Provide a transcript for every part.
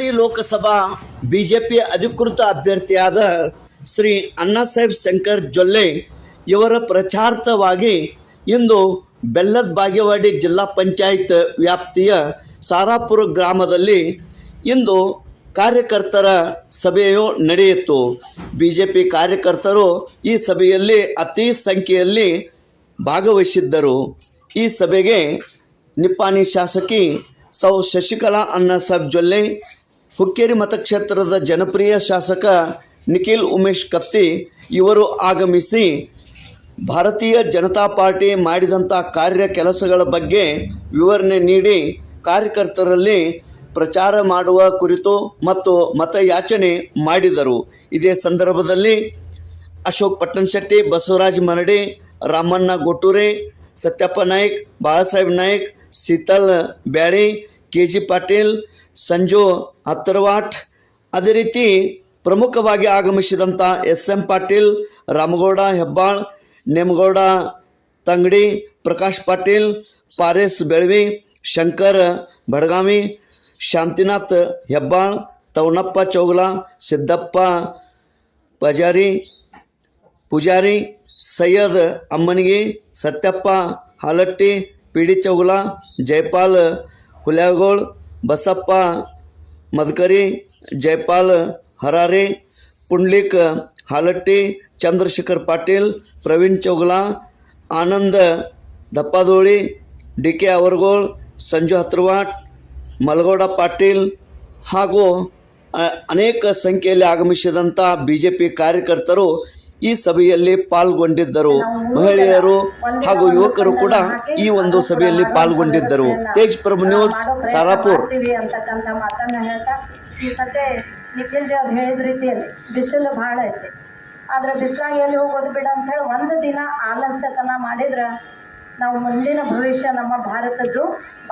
Chikkodi Lok Sabha BJP ಅಧಿಕೃತ ಅಭ್ಯರ್ಥಿಯಾದ ಶ್ರೀ ಅಣ್ಣಾಸಾಹೇಬ್ ಶಂಕರ್ ಜೊಲ್ಲೆ ಇವರ ಪ್ರಚಾರಾರ್ಥವಾಗಿ ಇಂದು ಬೆಲ್ಲದ ಬಾಗೇವಾಡಿ ಜಿಲ್ಲಾ ಪಂಚಾಯತ್ ವ್ಯಾಪ್ತಿಯ ಸಾರಾಪುರ ಗ್ರಾಮದಲ್ಲಿ ಇಂದು ಕಾರ್ಯಕರ್ತರ ಸಭೆಯು ನಡೆಯಿತು. ಬಿ ಜೆ ಪಿ ಕಾರ್ಯಕರ್ತರು ಈ ಸಭೆಯಲ್ಲಿ ಅತಿ ಸಂಖ್ಯೆಯಲ್ಲಿ ಭಾಗವಹಿಸಿದ್ದರು. ಈ ಸಭೆಗೆ ನಿಪ್ಪಾಣಿ ಶಾಸಕಿ ಸೌ ಶಶಿಕಲಾ ಅಣ್ಣಾಸಾಬ್ ಜೊಲ್ಲೆ ಹುಕ್ಕೇರಿ ಮತಕ್ಷೇತ್ರದ ಜನಪ್ರಿಯ ಶಾಸಕ ನಿಖಿಲ್ ಉಮೇಶ್ ಕತ್ತಿ ಇವರು ಆಗಮಿಸಿ ಭಾರತೀಯ ಜನತಾ ಪಾರ್ಟಿ ಮಾಡಿದಂಥ ಕಾರ್ಯ ಕೆಲಸಗಳ ಬಗ್ಗೆ ವಿವರಣೆ ನೀಡಿ ಕಾರ್ಯಕರ್ತರಲ್ಲಿ ಪ್ರಚಾರ ಮಾಡುವ ಕುರಿತು ಮತ್ತು ಮತಯಾಚನೆ ಮಾಡಿದರು. ಇದೇ ಸಂದರ್ಭದಲ್ಲಿ ಅಶೋಕ್ ಪಟ್ಟಣಶೆಟ್ಟಿ, ಬಸವರಾಜ್ ಮರಡಿ, ರಾಮಣ್ಣ ಗೊಟ್ಟೂರೆ, ಸತ್ಯಪ್ಪ ನಾಯ್ಕ್, ಬಾಳಾಸಾಹೇಬ್ ನಾಯ್ಕ್, ಶೀತಲ್ ಬ್ಯಾಳಿ ಕೆ ಜಿ ಪಾಟೀಲ್ ಸಂಜು ಹತ್ತರವಾಟ್ ಅದೇ ರೀತಿ ಪ್ರಮುಖವಾಗಿ ಆಗಮಿಸಿದಂಥ ಎಸ್ ಎಂ ಪಾಟೀಲ್ ರಾಮಗೌಡ ಹೆಬ್ಬಾಳ್ ನೇಮಗೌಡ ತಂಗಡಿ ಪ್ರಕಾಶ್ ಪಾಟೀಲ್ ಪಾರೇಸ್ ಬೆಳವಿ ಶಂಕರ್ ಬಡಗಾವಿ ಶಾಂತಿನಾಥ್ ಹೆಬ್ಬಾಳ್ ತವನಪ್ಪ ಚೌಗಲ ಸಿದ್ದಪ್ಪ ಪಜಾರಿ ಪೂಜಾರಿ ಸೈಯದ್ ಅಮ್ಮನಿಗೆ Satyappa ಹಾಲಟ್ಟಿ P D Chougala Jaipal ಹುಲ್ಯಾಗೋಳ್ Basappa Madakari Jaipal ಹರಾರೆ Pundlik ಹಾಲಟ್ಟಿ Chandrashekhar Patil Praveen Chougala Anand ದಪ್ಪಾದೋಳಿ D K ಅವರ್ಗೋಳ್ Sanju ಹತ್ರವಾಟ್ Malagouda Patil ಹಾಗೂ ಅ- ಅನೇಕ ಸಂಖ್ಯೆಯಲ್ಲಿ ಆಗಮಿಸಿದಂಥ ಬಿ ಜೆ ಪಿ ಕಾರ್ಯಕರ್ತರು ಈ ಸಭೆಯಲ್ಲಿ ಪಾಲ್ಗೊಂಡಿದ್ದರು. ಮಹಿಳೆಯರು ಹಾಗೂ ಯುವಕರು ಕೂಡ ಈ ಒಂದು ಸಭೆಯಲ್ಲಿ ಪಾಲ್ಗೊಂಡಿದ್ದರು. ತೇಜ್ ಪ್ರಭು ನ್ಯೂಸ್, ಸಾರಾಪುರ್. ನಿಖಿಲ್ ಹೇಳಿದ ರೀತಿಯಲ್ಲಿ ಬಿಸಿಲು ಭಾಳ ಐತೆ ಆದ್ರೆ ಬಿಸಿಲಾಗಿ ಎಲ್ಲಿ ಹೋಗೋದು ಬಿಡ ಅಂತ ಹೇಳಿ ಒಂದು ದಿನ ಆಲಸ್ಯತನ ಮಾಡಿದ್ರೆ ನಾವು ಮುಂದಿನ ಭವಿಷ್ಯ ನಮ್ಮ ಭಾರತದ್ದು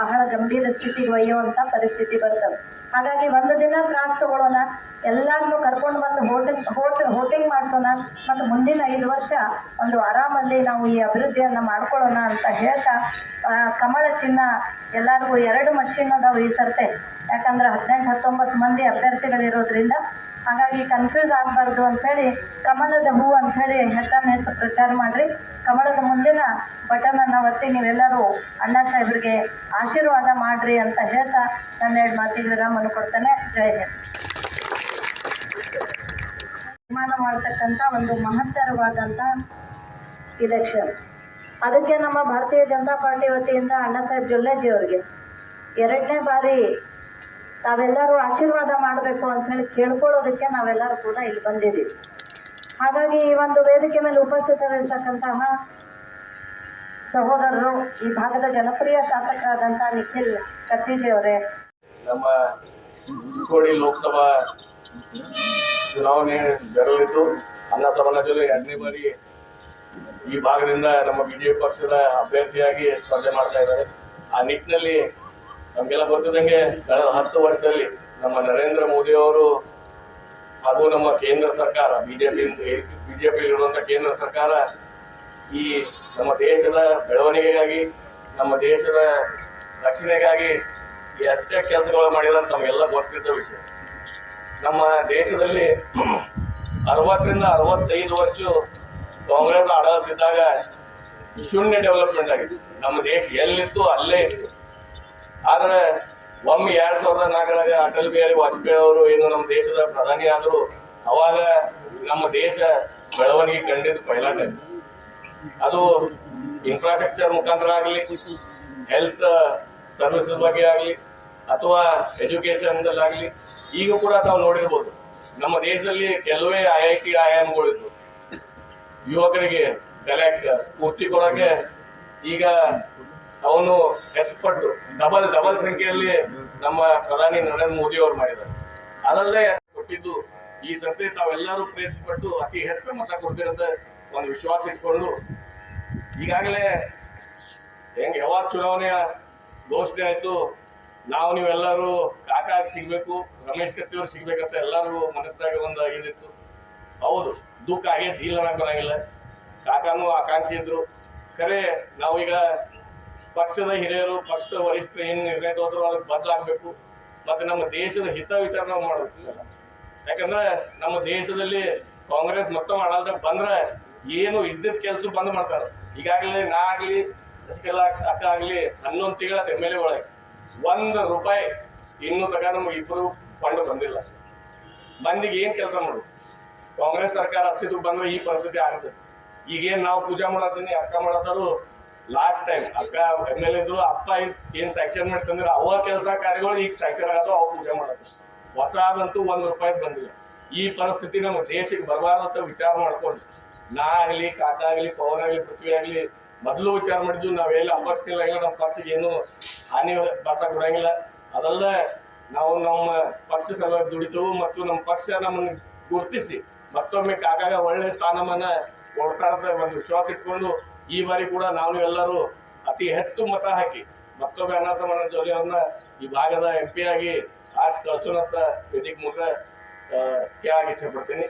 ಬಹಳ ಗಂಭೀರ ಸ್ಥಿತಿಗೆ ಒಯ್ಯುವಂಥ ಪರಿಸ್ಥಿತಿ ಬರ್ತದೆ. ಹಾಗಾಗಿ ಒಂದು ದಿನ ಕ್ಲಾಸ್ ತಗೊಳ್ಳೋಣ ಎಲ್ಲರನ್ನೂ ಕರ್ಕೊಂಡು ಬಂದು ಹೋಟೆಲ್ ಹೋಟೆಲ್ ಹೋಟಿಂಗ್ ಮಾಡಿಸೋಣ ಮತ್ತು ಮುಂದಿನ ಐದು ವರ್ಷ ಒಂದು ಆರಾಮಲ್ಲಿ ನಾವು ಈ ಅಭಿವೃದ್ಧಿಯನ್ನು ಮಾಡ್ಕೊಳ್ಳೋಣ ಅಂತ ಹೇಳ್ತಾ ಕಮಲ ಚಿನ್ನ ಎಲ್ಲರಿಗೂ ಎರಡು ಮಷಿನ್ ಅದಾವೆ ಈ ಸರ್ತೆ. ಯಾಕಂದ್ರೆ ಹದಿನೆಂಟು, ಹತ್ತೊಂಬತ್ತು ಮಂದಿ ಅಭ್ಯರ್ಥಿಗಳಿರೋದ್ರಿಂದ ಹಾಗಾಗಿ ಕನ್ಫ್ಯೂಸ್ ಆಗಬಾರ್ದು ಅಂಥೇಳಿ ಕಮಲದ ಹೂ ಅಂಥೇಳಿ ಹೆಸರನ್ನ ಹೆಸರು ಪ್ರಚಾರ ಮಾಡಿರಿ. ಕಮಲದ ಮುಂದಿನ ಬಟನನ್ನು ಒತ್ತಿ ನೀವೆಲ್ಲರೂ ಅಣ್ಣ ಸಾಹೇಬ್ರಿಗೆ ಆಶೀರ್ವಾದ ಮಾಡಿರಿ ಅಂತ ಹೇಳ್ತಾ ನನ್ನ ಎರಡು ಮಾತಿಗೆ ಮನ ಕೊಡ್ತೇನೆ. ಜೈ ಹಿಂದ್. ನಿರ್ಮಾಣ ಮಾಡ್ತಕ್ಕಂಥ ಒಂದು ಮಹತ್ತರವಾದಂಥ ಇಲೆಕ್ಷನ್ ಅದಕ್ಕೆ ನಮ್ಮ ಭಾರತೀಯ ಜನತಾ ಪಾರ್ಟಿ ವತಿಯಿಂದ ಅಣ್ಣಾ ಸಾಹೇಬ್ ಜೊಲ್ಲೆಜಿ ಅವರಿಗೆ. ಎರಡನೇ ಬಾರಿ ತಾವೆಲ್ಲರೂ ಆಶೀರ್ವಾದ ಮಾಡಬೇಕು ಅಂತ ಹೇಳಿ ಕೇಳ್ಕೊಳ್ಳೋದಕ್ಕೆ ನಾವೆಲ್ಲರೂ ಕೂಡ ಇಲ್ಲಿ ಬಂದಿದ್ದೀವಿ. ಹಾಗಾಗಿ ಈ ಒಂದು ವೇದಿಕೆ ಮೇಲೆ ಉಪಸ್ಥಿತರಿರ್ತಕ್ಕಂತಹ ಸಹೋದರರು, ಈ ಭಾಗದ ಜನಪ್ರಿಯ ಶಾಸಕರಾದಂತಹ ನಿಖಿಲ್ ಅವರೇ. ನಮ್ಮ ಚಿಕ್ಕೋಡಿ ಲೋಕಸಭಾ ಚುನಾವಣೆ ಜರಲಿದ್ದು ಅನ್ನ ಸಮಾಜದಲ್ಲಿ ಎರಡನೇ ಬಾರಿ ಈ ಭಾಗದಿಂದ ನಮ್ಮ ಬಿಜೆಪಿ ಪಕ್ಷದ ಅಭ್ಯರ್ಥಿಯಾಗಿ ಸ್ಪರ್ಧೆ ಮಾಡ್ತಾ ಇದ್ದಾರೆ. ಆ ನಿಟ್ಟಿನಲ್ಲಿ ನಮಗೆಲ್ಲ ಗೊತ್ತಿದ್ದಂಗೆ ಕಳೆದ ಹತ್ತು ವರ್ಷದಲ್ಲಿ ನಮ್ಮ ನರೇಂದ್ರ ಮೋದಿ ಅವರು ಹಾಗೂ ನಮ್ಮ ಕೇಂದ್ರ ಸರ್ಕಾರ, ಬಿಜೆಪಿ ಇರುವಂತ ಕೇಂದ್ರ ಸರ್ಕಾರ ಈ ನಮ್ಮ ದೇಶದ ಬೆಳವಣಿಗೆಗಾಗಿ, ನಮ್ಮ ದೇಶದ ರಕ್ಷಣೆಗಾಗಿ ಎಷ್ಟೇ ಕೆಲಸಗಳು ಮಾಡಿಲ್ಲ ನಮಗೆಲ್ಲ ಗೊತ್ತಿದ್ದ ವಿಷಯ. ನಮ್ಮ ದೇಶದಲ್ಲಿ ಅರವತ್ತರಿಂದ ಅರವತ್ತೈದು ವರ್ಷ ಕಾಂಗ್ರೆಸ್ ಆಡಳಿತಿದ್ದಾಗ ಶೂನ್ಯ ಡೆವಲಪ್ಮೆಂಟ್ ಆಗಿದೆ. ನಮ್ಮ ದೇಶ ಎಲ್ಲಿತ್ತು? ಅಲ್ಲೇ ಇತ್ತು. ಆದ್ರೆ ಒಮ್ಮೆ ಎರಡ್ ಸಾವಿರದ ನಾಲ್ಕರಾಗ ಅಟಲ್ ಬಿಹಾರಿ ವಾಜಪೇಯಿ ಅವರು ಏನು ನಮ್ಮ ದೇಶದ ಪ್ರಧಾನಿ ಆದ್ರು, ಅವಾಗ ನಮ್ಮ ದೇಶ ಬೆಳವಣಿಗೆ ಕಂಡಿದ್ದು ಪೈಲಾಟ್ ಅದು ಇನ್ಫ್ರಾಸ್ಟ್ರಕ್ಚರ್ ಮುಖಾಂತರ ಆಗಲಿ ಹೆಲ್ತ್ ಸರ್ವಿಸಸ್ ಬಗ್ಗೆ ಆಗಲಿ, ಅಥವಾ ಎಜುಕೇಶನ್ ಆಗಲಿ, ಈಗ ಕೂಡ ತಾವು ನೋಡಿರ್ಬೋದು. ನಮ್ಮ ದೇಶದಲ್ಲಿ ಕೆಲವೇ ಐ ಐ ಟಿ ಆಯಾಮಗಳಿದ್ದು ಯುವಕರಿಗೆ ಕಲೆಕ್ಟ್ ಸ್ಫೂರ್ತಿ ಕೊಡೋಕೆ ಈಗ ಅವನು ಹೆಚ್ಚುಪಟ್ಟು ಡಬಲ್ ಡಬಲ್ ಸಂಖ್ಯೆಯಲ್ಲಿ ನಮ್ಮ ಪ್ರಧಾನಿ ನರೇಂದ್ರ ಮೋದಿ ಅವರು ಮಾಡಿದ್ದಾರೆ. ಅದಲ್ಲದೆ ಕೊಟ್ಟಿದ್ದು ಈ ಸರ್ತಿ ತಾವೆಲ್ಲರೂ ಪ್ರಯತ್ನ ಪಟ್ಟು ಅತಿ ಹೆಚ್ಚು ಮತ ಕೊಡ್ತಿರಂತ ಒಂದು ವಿಶ್ವಾಸ ಇಟ್ಕೊಂಡು ಈಗಾಗಲೇ ಹೆಂಗ್ ಯಾವಾಗ ಚುನಾವಣೆಯ ಘೋಷಣೆ ಆಯ್ತು, ನಾವು ನೀವೆಲ್ಲರೂ ಕಾಕಾಗಿ ಸಿಗ್ಬೇಕು, ರಮೇಶ್ ಕತ್ತಿಯವ್ರು ಸಿಗ್ಬೇಕಂತ ಎಲ್ಲರಿಗೂ ಮನಸ್ಸಿನಾಗ ಒಂದು ಇದಿತ್ತು. ಹೌದು, ದುಃಖ ಆಗೇ ಇಲ್ಲ ಬರಂಗಿಲ್ಲ. ಕಾಕಾನು ಆಕಾಂಕ್ಷಿ ಇದ್ರು. ಖರೆ ನಾವೀಗ ಪಕ್ಷದ ಹಿರಿಯರು, ಪಕ್ಷದ ವರಿಷ್ಠರು ಏನು ನಿರ್ಣಯ ತೋದ್ರು ಅದಕ್ಕೆ ಬದಲಾಗಬೇಕು ಮತ್ತೆ ನಮ್ಮ ದೇಶದ ಹಿತ ವಿಚಾರ ನಾವು ಮಾಡಬೇಕು ಯಾಕಂದ್ರೆ ನಮ್ಮ ದೇಶದಲ್ಲಿ ಕಾಂಗ್ರೆಸ್ ಮತ್ತೊಮ್ಮೆ ಆಡಳಿತ ಬಂದ್ರೆ ಏನು ಇದ್ದಿದ್ದ ಕೆಲಸ ಬಂದ್ ಮಾಡ್ತಾರೆ. ಈಗಾಗಲೇ ನಾ ಆಗಲಿ, ಶಶಿಕಲಾ ಅಕ್ಕ ಆಗಲಿ, ಹನ್ನೊಂದು ತಿಂಗಳ ಎಂ ಎಲ್ ಎ ಒಂದ್ ರೂಪಾಯಿ ಇನ್ನೂ ತಗ ನಮ್ಗೆ ಇಬ್ಬರು ಫಂಡ್ ಬಂದಿಲ್ಲ. ಮಂದಿಗೆ ಏನು ಕೆಲಸ ಮಾಡು ಕಾಂಗ್ರೆಸ್ ಸರ್ಕಾರ ಅಸ್ತಿತ್ವಕ್ಕೆ ಬಂದ್ರೆ ಈ ಪರಿಸ್ಥಿತಿ ಆಗುತ್ತೆ. ಈಗೇನು ನಾವು ಪೂಜಾ ಮಾಡತ್ತೀನಿ, ಅಕ್ಕ ಮಾಡತ್ತಾರು ಲಾಸ್ಟ್ ಟೈಮ್ ಅಕ್ಕ ಎಂ ಎಲ್ ಇದ್ರು, ಅಪ್ಪ ಏನ್- ಸ್ಯಾಂಕ್ಷನ್ ಮಾಡ್ತಂದ್ರೆ ಅವ ಕೆಲಸ ಕಾರ್ಯಗಳು ಈಗ ಸ್ಯಾಂಕ್ಷನ್ ಆಗೋದು ಅವ್ರು ಪೂಜೆ ಮಾಡತ್ತ ಹೊಸದಂತೂ ಒಂದ್ ರೂಪಾಯಿ ಬಂದಿಲ್ಲ. ಈ ಪರಿಸ್ಥಿತಿ ನಮ್ಮ ದೇಶಕ್ಕೆ ಬರಬಾರ್ದು ಅಂತ ವಿಚಾರ ಮಾಡ್ಕೊಂಡು, ನಾ ಆಗ್ಲಿ, ಕಾಕ ಆಗ್ಲಿ, ಪವನ್ ಆಗ್ಲಿ, ಪೃಥ್ವಿ ಆಗ್ಲಿ, ಮೊದಲು ವಿಚಾರ ಮಾಡಿದ್ವಿ ನಾವೆಲ್ಲ ಅಪಕ್ಷಿಲ್ಲ ಇಲ್ಲ ನಮ್ಮ ಪಕ್ಷಕ್ಕೆ ಏನು ಹಾನಿ ಬರ್ಸಕ್ ಬಿಡಂಗಿಲ್ಲ ಅದಲ್ಲ ನಾವು ನಮ್ಮ ಪಕ್ಷ ಸಲುವಾಗಿ ದುಡಿತೇವೆ ಮತ್ತು ನಮ್ಮ ಪಕ್ಷ ನಮ್ಮನ್ನು ಗುರುತಿಸಿ ಮತ್ತೊಮ್ಮೆ ಕಾಕಾಗ ಒಳ್ಳೆ ಸ್ಥಾನಮಾನ ಕೊಡ್ತಾರಂತ ಒಂದು ವಿಶ್ವಾಸ ಇಟ್ಕೊಂಡು ಈ ಬಾರಿ ಕೂಡ ನಾವು ಎಲ್ಲರೂ ಅತಿ ಹೆಚ್ಚು ಮತ ಹಾಕಿ ಮತ್ತೊಮ್ಮೆ ಅನಾಸಮಾನ ಜೋಲಿ ಅವ್ರನ್ನ ಈ ಭಾಗದ ಎಂ ಪಿ ಆಗಿ ಆರಿಸಿ ಕಳ್ಸೋಣ ಅಂತ ಮುಖ ಕೇಳಕ್ಕೆ ಇಚ್ಛೆ ಪಡ್ತೀನಿ.